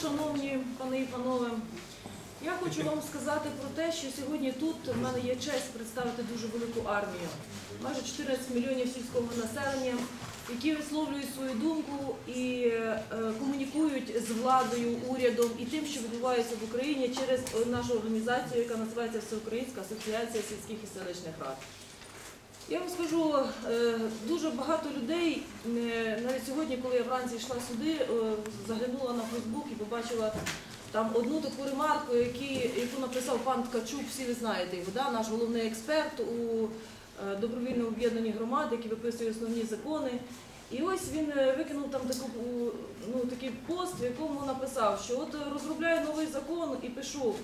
шановні пани і панове, я хочу вам сказати про те, що сьогодні тут в мене є честь представити дуже велику армію, майже 14 мільйонів сільського населення, які висловлюють свою думку і е, комунікують з владою, урядом і тим, що відбувається в Україні через нашу організацію, яка називається Всеукраїнська асоціація сільських і селищних рад. Я вам скажу, е, дуже багато людей, е, навіть сьогодні, коли я вранці йшла сюди, е, заглянула на Фейсбук і побачила там одну таку ремарку, які, яку написав пан Ткачук, всі ви знаєте його, да? наш головний експерт у е, добровільному об'єднанні громад, який виписує основні закони. І ось він викинув там таку, ну, такий пост, в якому написав, що от розробляю новий закон і пишу,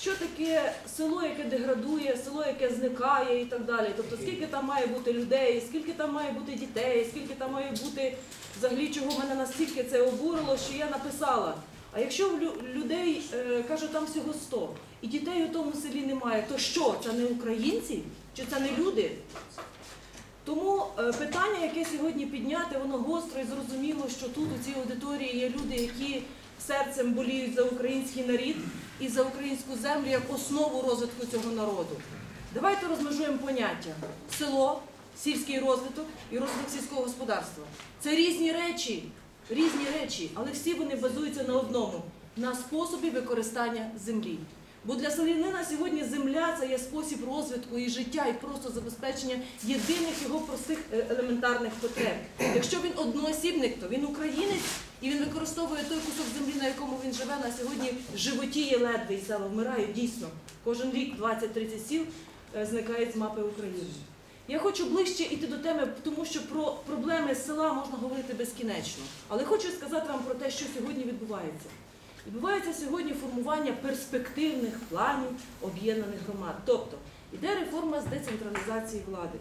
що таке село, яке деградує, село, яке зникає і так далі. Тобто, скільки там має бути людей, скільки там має бути дітей, скільки там має бути взагалі, чого мене настільки це обурило, що я написала. А якщо людей, е, кажу, там всього 100, і дітей у тому селі немає, то що, це не українці? Чи це не люди? Тому е, питання, яке сьогодні підняти, воно гостро і зрозуміло, що тут у цій аудиторії є люди, які серцем боліють за український народ і за українську землю як основу розвитку цього народу. Давайте розмежуємо поняття село, сільський розвиток і розвиток сільського господарства. Це різні речі, різні речі, але всі вони базуються на одному на способі використання землі. Бо для селянина сьогодні земля це є спосіб розвитку і життя, і просто забезпечення єдиних його простих е, елементарних потреб. Якщо він одноосібник, то він українець і він використовує той кусок землі, на якому він живе на сьогодні животіє ледве і села вмирають дійсно. Кожен рік 20-30 сіл е, зникають з мапи України. Я хочу ближче йти до теми, тому що про проблеми села можна говорити безкінечно. Але хочу сказати вам про те, що сьогодні відбувається. Відбувається сьогодні формування перспективних планів об'єднаних громад. Тобто іде реформа з децентралізації влади.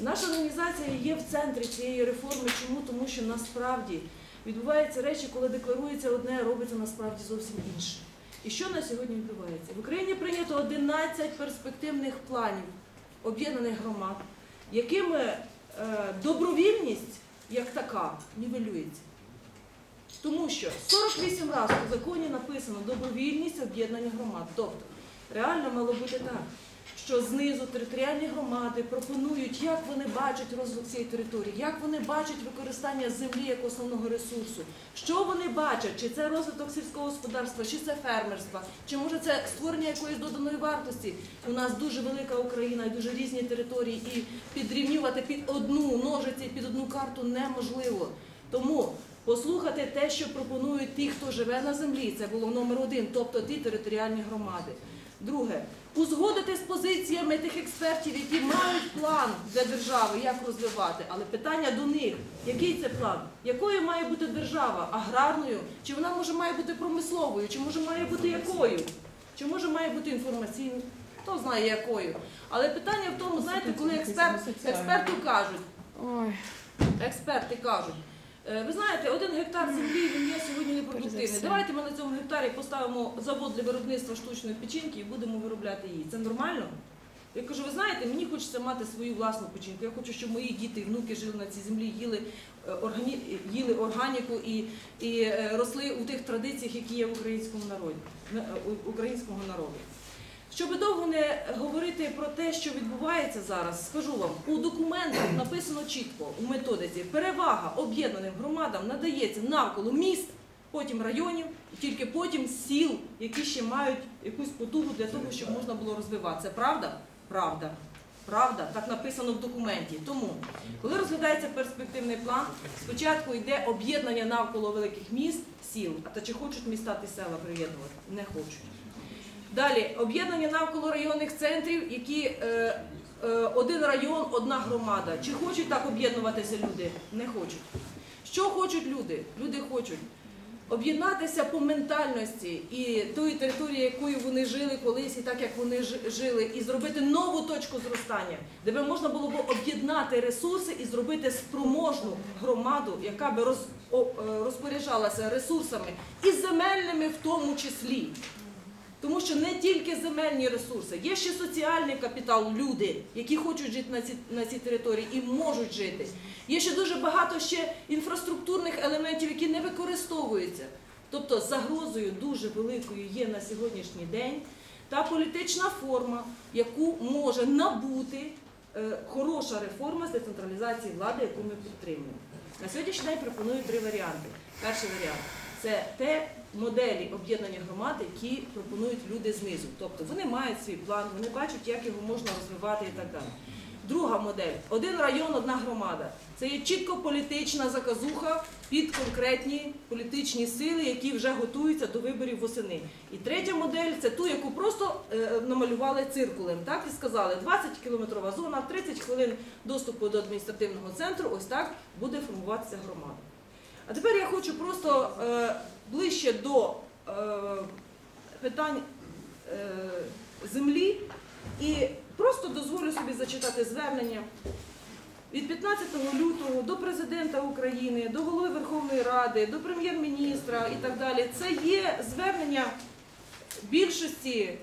Наша організація є в центрі цієї реформи. Чому? Тому що насправді відбуваються речі, коли декларується одне, а робиться насправді зовсім інше. І що на сьогодні відбувається? В Україні прийнято 11 перспективних планів об'єднаних громад, якими е, добровільність як така нівелюється. Тому що 48 разів у законі написано добровільність об'єднання громад. Тобто реально мало бути так, що знизу територіальні громади пропонують, як вони бачать розвиток цієї території, як вони бачать використання землі як основного ресурсу, що вони бачать, чи це розвиток сільського господарства, чи це фермерства, чи може це створення якоїсь доданої вартості. У нас дуже велика Україна і дуже різні території, і підрівнювати під одну ножиці, під одну карту неможливо. Тому послухати те, що пропонують ті, хто живе на землі, це було номер один, тобто ті територіальні громади. Друге, узгодити з позиціями тих експертів, які мають план для держави, як розвивати. Але питання до них: який це план? Якою має бути держава? Аграрною? Чи вона може має бути промисловою? Чи може має бути якою? Чи може має бути інформаційною? Хто знає якою? Але питання в тому, знаєте, коли експерт, експерти кажуть, експерти кажуть. «Е, Ви знаєте, один гектар землі все. Давайте ми на цьому гектарі поставимо завод для виробництва штучної печінки і будемо виробляти її. Це нормально? Я кажу, ви знаєте, мені хочеться мати свою власну печінку. Я хочу, щоб мої діти і внуки жили на цій землі, їли, е, органі... їли органіку і, і е, росли у тих традиціях, які є в українському народі, на- е, українського народу. Щоб довго не говорити про те, що відбувається зараз, скажу вам, у документах написано чітко у методиці перевага об'єднаним громадам надається навколо міст, потім районів, і тільки потім сіл, які ще мають якусь потугу для того, щоб можна було розвивати. Це правда? Правда. Правда, так написано в документі. Тому, коли розглядається перспективний план, спочатку йде об'єднання навколо великих міст, сіл. А та чи хочуть міста та села приєднувати? Не хочуть. Далі об'єднання навколо районних центрів, які е, е, один район, одна громада. Чи хочуть так об'єднуватися люди? Не хочуть. Що хочуть люди? Люди хочуть об'єднатися по ментальності і тої території, якою вони жили колись, і так як вони жили, і зробити нову точку зростання, де би можна було б об'єднати ресурси і зробити спроможну громаду, яка би е, розпоряджалася ресурсами і земельними в тому числі. Тому що не тільки земельні ресурси, є ще соціальний капітал, люди, які хочуть жити на цій, на цій території і можуть жити. Є ще дуже багато ще інфраструктурних елементів, які не використовуються. Тобто загрозою дуже великою є на сьогоднішній день та політична форма, яку може набути е, хороша реформа з децентралізації влади, яку ми підтримуємо. На сьогоднішній день пропоную три варіанти. Перший варіант це те моделі об'єднання громад, які пропонують люди знизу. Тобто вони мають свій план, вони бачать, як його можна розвивати і так далі. Друга модель один район, одна громада. Це є чітко політична заказуха під конкретні політичні сили, які вже готуються до виборів восени. І третя модель це ту, яку просто е, намалювали циркулем. Так і сказали, 20 кілометрова зона, 30 хвилин доступу до адміністративного центру. Ось так буде формуватися громада. А тепер я хочу просто е, ближче до е, питань е, землі і просто дозволю собі зачитати звернення від 15 лютого до президента України, до голови Верховної Ради, до прем'єр-міністра і так далі. Це є звернення більшості.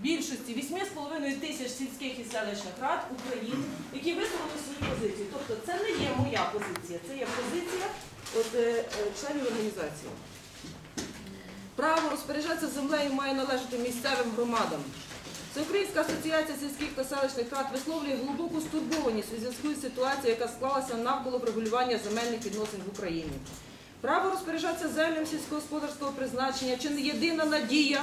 Більшості 8,5 тисяч сільських і селищних рад України, які висловили свою позицію. Тобто це не є моя позиція, це є позиція от, е, е, членів організації. Право розпоряджатися землею має належати місцевим громадам. Всеукраїнська асоціація сільських та селищних рад висловлює глибоку стурбованість у зв'язку з ситуацією, яка склалася навколо врегулювання земельних відносин в Україні. Право розпоряджатися землям сільськогосподарського призначення чи не єдина надія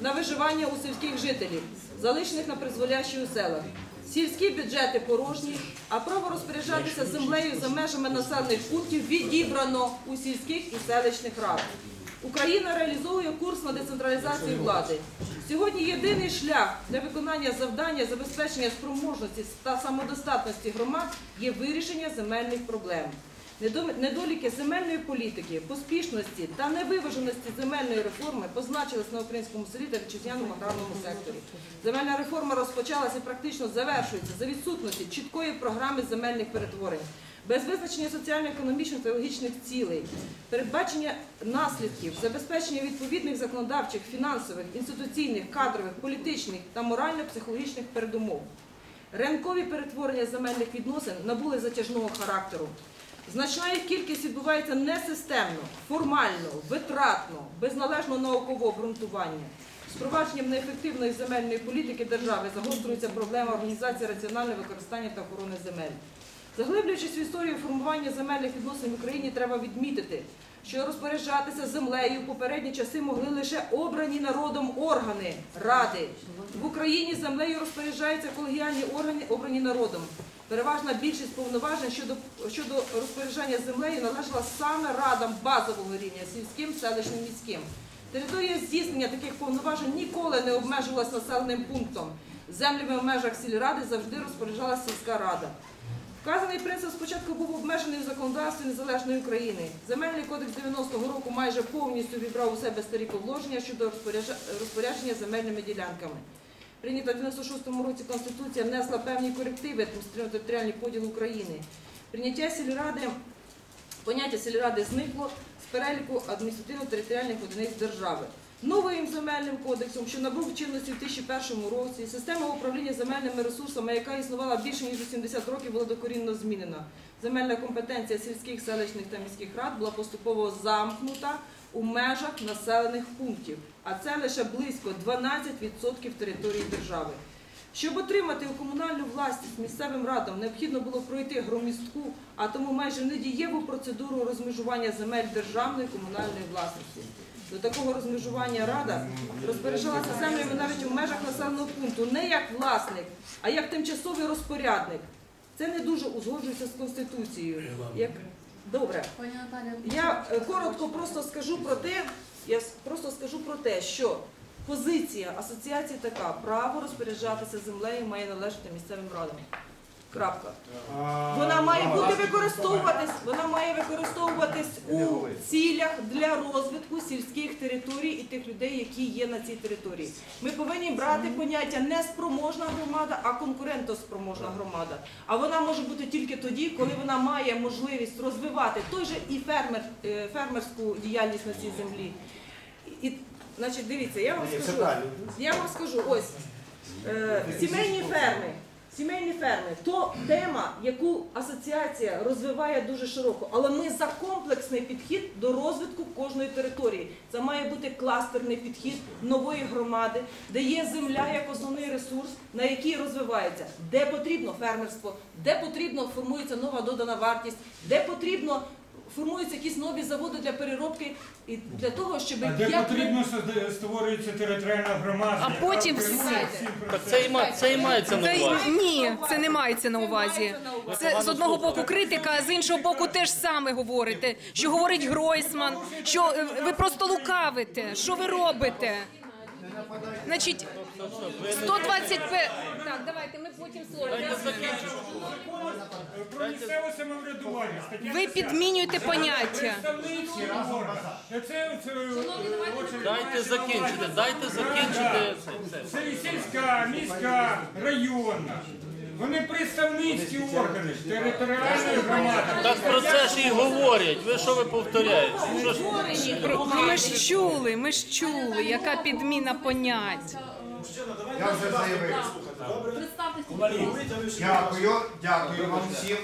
на виживання у сільських жителів, залишених на призволящі у селах. Сільські бюджети порожні, а право розпоряджатися землею за межами населених пунктів відібрано у сільських і селищних рад. Україна реалізовує курс на децентралізацію влади. Сьогодні єдиний шлях для виконання завдання забезпечення спроможності та самодостатності громад є вирішення земельних проблем. Недо- Недоліки земельної політики, поспішності та невиваженості земельної реформи позначились на українському селі та вітчизняному аграрному секторі. Земельна реформа розпочалася і практично завершується за відсутності чіткої програми земельних перетворень, без визначення соціально-економічних та логічних цілей, передбачення наслідків, забезпечення відповідних законодавчих, фінансових, інституційних, кадрових, політичних та морально-психологічних передумов. Ринкові перетворення земельних відносин набули затяжного характеру. Значна їх кількість відбувається несистемно, формально, витратно, без належного наукового обґрунтування. З впровадженням неефективної земельної політики держави загострюється проблема організації раціонального використання та охорони земель. Заглиблюючись в історію формування земельних відносин в Україні, треба відмітити, що розпоряджатися землею в попередні часи могли лише обрані народом органи ради. В Україні землею розпоряджаються колегіальні органи, обрані народом. Переважна більшість повноважень щодо, щодо розпорядження землею належала саме радам базового рівня сільським, селищним, міським. Територія здійснення таких повноважень ніколи не обмежувалася населеним пунктом. Землями в межах сільради завжди розпоряджалася сільська рада. Вказаний принцип спочатку був обмежений в законодавстві незалежної України. Земельний кодекс 90-го року майже повністю вібрав у себе старі положення щодо розпорядження земельними ділянками. Прийнята в 96-му році Конституція внесла певні корективи адміністративно-територіальний поділ України. Прийняття сільради, поняття сільради зникло з переліку адміністративно-територіальних одиниць держави. Новим земельним кодексом, що набув чинності у 2001 році, система управління земельними ресурсами, яка існувала більше ніж 80 років, була докорінно змінена. Земельна компетенція сільських, селищних та міських рад була поступово замкнута у межах населених пунктів, а це лише близько 12% території держави. Щоб отримати комунальну власність місцевим радам, необхідно було пройти громістку, а тому майже недієву процедуру розмежування земель державної комунальної власності. До такого розмежування рада розпоряджалася землями навіть у межах населеного пункту не як власник, а як тимчасовий розпорядник. Це не дуже узгоджується з конституцією. Як добре, я е, коротко просто скажу про те, я просто скажу про те, що позиція асоціації така: право розпоряджатися землею має належати місцевим радам. Крапка. Вона має бути використовуватись, вона має використовуватись у цілях для розвитку сільських територій і тих людей, які є на цій території. Ми повинні брати поняття не спроможна громада, а конкурентоспроможна громада. А вона може бути тільки тоді, коли вона має можливість розвивати той же і фермер, е, фермерську діяльність на цій землі. І, значить, дивіться, я вам скажу. Я вам скажу, ось е, сімейні ферми. Сімейні ферми то тема, яку асоціація розвиває дуже широко, але ми за комплексний підхід до розвитку кожної території. Це має бути кластерний підхід нової громади, де є земля як основний ресурс, на який розвивається, де потрібно фермерство, де потрібно формується нова додана вартість, де потрібно формуються якісь нові заводи для переробки і для того, щоб А де як потрібно созда- створюється територіальна громада. А яка потім керує всі- всім Так це і ма- це і мається на Та й увазі. ні, це не мається на увазі. Це з одного боку критика, а з іншого боку теж саме говорите. Що говорить Гройсман, що е, ви просто лукавите. Що ви робите? Значить, 120 п... Так, давайте ми потім слово. Про місцеве самоврядування. Ви підмінюєте поняття. Це, Дайте закінчити, дайте закінчити це. це. Це сільська, міська, районна. Вони представницькі органи територіальної громади. Так про це ж і говорять. Ви що ви повторяєте? Що ж Ми ж чули, ми ж чули, яка підміна понять. Я вже заявив. Дякую, дякую вам всім.